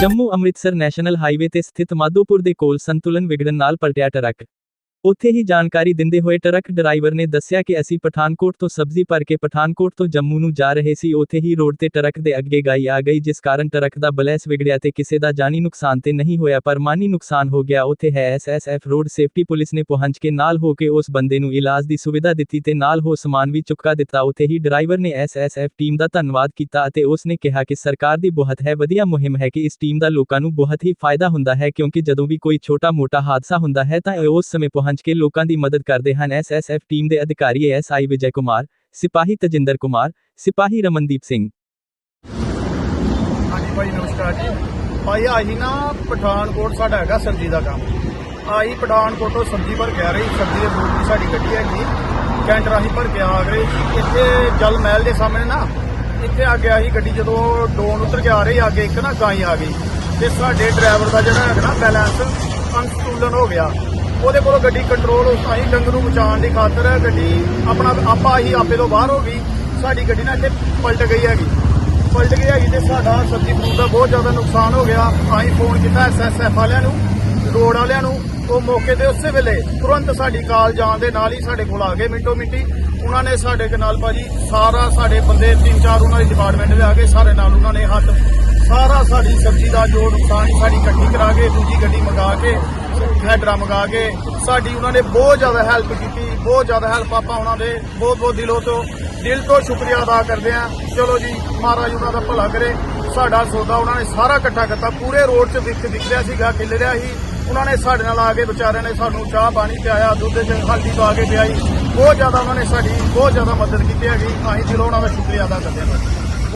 Jammu Amritsar national highway ਤੇ ਸਥਿਤ ਮਾਧੋਪੁਰ ਦੇ ਕੋਲ ਸੰਤੁਲਨ ਵਿਗੜਨ ਨਾਲ ਪਲਟਿਆ ਟਰੱਕ ਉੱਥੇ ਹੀ ਜਾਣਕਾਰੀ ਦਿੰਦੇ ਹੋਏ ਟਰੱਕ ਡਰਾਈਵਰ ਨੇ ਦੱਸਿਆ ਕਿ ਅਸੀਂ ਪਠਾਨਕੋਟ ਤੋਂ ਸਬਜ਼ੀ ਭਰ ਕੇ ਪਠਾਨਕੋਟ ਤੋਂ ਜੰਮੂ ਨੂੰ ਜਾ ਰਹੇ ਸੀ। ਉੱਥੇ ਹੀ ਰੋਡ ਤੇ ਟਰੱਕ ਦੇ ਅੱਗੇ ਗਾਈ ਆ ਗਈ, ਜਿਸ ਕਾਰਨ ਟਰੱਕ ਦਾ ਬਲੈਸ ਵਿਗੜਿਆ ਤੇ ਕਿਸੇ ਦਾ ਜਾਨੀ ਨੁਕਸਾਨ ਤੇ ਨਹੀਂ ਹੋਇਆ, ਪਰ ਮਾਨੀ ਨੁਕਸਾਨ ਹੋ ਗਿਆ। ਉੱਥੇ ਹੈ ਐਸਐਸਐਫ ਰੋਡ ਸੇਫਟੀ ਪੁਲਿਸ ਨੇ ਪਹੁੰਚ ਕੇ ਨਾਲ ਹੋ ਕੇ ਉਸ ਬੰਦੇ ਨੂੰ ਇਲਾਜ ਦੀ ਸੁਵਿਧਾ ਦਿੱਤੀ ਤੇ ਨਾਲ ਹੋ ਸਮਾਨ ਵੀ ਚੁੱਕਾ ਦਿੱਤਾ। ਉੱਥੇ ਹੀ ਡਰਾਈਵਰ ਨੇ ਐਸਐਸਐਫ ਟੀਮ ਦਾ ਧੰਨਵਾਦ ਕੀਤਾ ਅਤੇ ਉਸ ਨੇ ਕਿਹਾ ਕਿ ਸਰਕਾਰ ਦੀ ਬਹੁਤ ਹੈ, ਵਧੀਆ ਮੁਹਿੰਮ ਹੈ ਕਿ ਇਸ ਟੀਮ ਦਾ ਲੋਕਾਂ ਨੂੰ ਬਹੁਤ ਹੀ ਫਾਇਦਾ ਹੁੰਦਾ ਹੈ, ਕਿਉਂਕਿ ਜਦੋਂ ਵੀ ਕੋਈ ਛੋਟਾ-ਮੋਟਾ ਹਾਦਸਾ ਹੁੰਦਾ ਹੈ ਤਾਂ ਉਸ ਸਮੇਂ ਪਹੁੰਚ ਕੇ ਲੋਕਾਂ ਦੀ ਮਦਦ ਕਰਦੇ ਹਨ। ਐਸਐਸਐਫ ਟੀਮ ਦੇ ਅਧਿਕਾਰੀ ਐਸਆਈ ਵਿਜੇ ਕੁਮਾਰ, ਸਿਪਾਹੀ ਤਜਿੰਦਰ ਕੁਮਾਰ, ਸਿਪਾਹੀ ਰਮਨਦੀਪ ਸਿੰਘ। ਹਾਂਜੀ ਭਾਈ, ਨਮਸਕਾਰ ਜੀ। ਭਾਈ, ਆਹੀ ਨਾ ਪਠਾਨਕੋਟ ਸਾਡਾ ਹੈਗਾ ਸਬਜ਼ੀ ਦਾ ਕੰਮ। ਆਹੀ ਪਠਾਨਕੋਟ ਤੋਂ ਸਬਜ਼ੀ ਭਰ ਕੇ ਆ ਰਹੀ। ਸਬਜ਼ੀ ਦੇ ਫਰੂਟ ਦੀ ਸਾਡੀ ਗੱਡੀ ਹੈਗੀ। ਕੈਂਟਰ ਆਹੀ ਭਰ ਕੇ ਆ ਗਏ। ਇੱਥੇ ਜਲ ਮਹਿਲ ਦੇ ਸਾਹਮਣੇ ਨਾ, ਇੱਥੇ ਆ ਗਿਆ ਸੀ ਗੱਡੀ ਜਦੋਂ ਡੋਨ ਉਤਰ ਕੇ ਆ ਰਹੀ ਅੱਗੇ ਇੱਕ ਨਾ ਗਾਈ ਆ ਗਈ। ਤੇ ਸਾਡੇ ਡਰਾਈਵਰ ਦਾ ਜਿਹੜਾ ਹੈਗਾ ਨਾ ਬੈਲੈਂਸ ਅਨਸਟੂਲਨ ਹੋ ਗਿਆ। ਉਹਦੇ ਕੋਲੋਂ ਗੱਡੀ ਕੰਟਰੋਲ ਅਸੀਂ ਡੰਗਰ ਨੂੰ ਬਚਾਉਣ ਦੀ ਖਾਤਰ ਗੱਡੀ ਆਪਣਾ ਆਪਾ ਹੀ ਆਪੇ ਤੋਂ ਬਾਹਰ ਹੋ ਗਈ। ਸਾਡੀ ਗੱਡੀ ਨਾ ਇੱਥੇ ਪਲਟ ਗਈ ਹੈਗੀ। ਪਲਟ ਗਈ ਹੈਗੀ ਤੇ ਸਾਡਾ ਸਬਜ਼ੀ ਫਰੂਟ ਦਾ ਬਹੁਤ ਜ਼ਿਆਦਾ ਨੁਕਸਾਨ ਹੋ ਗਿਆ। ਅਸੀਂ ਫੋਨ ਕੀਤਾ ਐਸਐਸਐਫ ਵਾਲਿਆਂ ਨੂੰ ਰੋਡ ਵਾਲਿਆਂ ਨੂੰ। ਉਹ ਮੌਕੇ ਤੇ ਉਸੇ ਵੇਲੇ ਤੁਰੰਤ ਸਾਡੀ ਕਾਲ ਜਾਣ ਦੇ ਨਾਲ ਹੀ ਸਾਡੇ ਕੋਲ ਆ ਗਏ ਮਿੰਟੋ ਮਿੰਟੀ। ਉਹਨਾਂ ਨੇ ਸਾਡੇ ਦੇ ਨਾਲ ਭਾਜੀ ਸਾਰਾ ਸਾਡੇ ਬੰਦੇ ਤਿੰਨ ਚਾਰ ਉਹਨਾਂ ਦੀ ਡਿਪਾਰਟਮੈਂਟ ਦੇ ਆ ਗਏ, ਸਾਰੇ ਨਾਲ ਉਹਨਾਂ ਨੇ ਹੱਥ ਸਾਰਾ ਸਾਡੀ ਸਬਜ਼ੀ ਦਾ ਜੋ ਨੁਕਸਾਨ ਸਾਡੀ ਇਕੱਠੀ ਕਰਾ ਕੇ, ਦੂਜੀ ਗੱਡੀ ਮੰਗਾ ਕੇ, ਹੈਡਰਾ ਮੰਗਾ ਕੇ, ਸਾਡੀ ਉਹਨਾਂ ਨੇ ਬਹੁਤ ਜ਼ਿਆਦਾ ਹੈਲਪ ਕੀਤੀ, ਬਹੁਤ ਜ਼ਿਆਦਾ ਹੈਲਪ ਆਪਾਂ ਉਹਨਾਂ ਦੇ, ਬਹੁਤ ਬਹੁਤ ਦਿਲੋਂ ਤੋਂ, ਦਿਲ ਤੋਂ ਸ਼ੁਕਰੀਆ ਅਦਾ ਕਰਦੇ ਆ ਚਲੋ ਜੀ, ਮਹਾਰਾਜ ਉਹਨਾਂ ਦਾ ਭਲਾ ਕਰੇ। ਸਾਡਾ ਸੌਦਾ ਉਹਨਾਂ ਨੇ ਸਾਰਾ ਇਕੱਠਾ ਕੀਤਾ। ਪੂਰੇ ਰੋਡ 'ਚ ਵਿਕ ਦਿਖ ਰਿਹਾ ਸੀਗਾ, ਖਿਲ ਰਿਹਾ ਸੀ। ਉਹਨਾਂ ਨੇ ਸਾਡੇ ਨਾਲ ਆ ਕੇ ਵਿਚਾਰਿਆਂ ਨੇ ਸਾਨੂੰ ਚਾਹ ਪਾਣੀ ਪਿਆਇਆ, ਦੁੱਧ 'ਚ ਹਲਦੀ ਪਾ ਕੇ ਪਿਆਈ। ਬਹੁਤ ਜ਼ਿਆਦਾ ਉਹਨਾਂ ਨੇ ਸਾਡੀ ਬਹੁਤ ਜ਼ਿਆਦਾ ਮਦਦ ਕੀਤੀ ਹੈਗੀ। ਅਸੀਂ ਦਿਲੋਂ ਉਹਨਾਂ ਦਾ ਸ਼ੁਕਰੀਆ ਅਦਾ ਕਰਦੇ ਹਾਂ।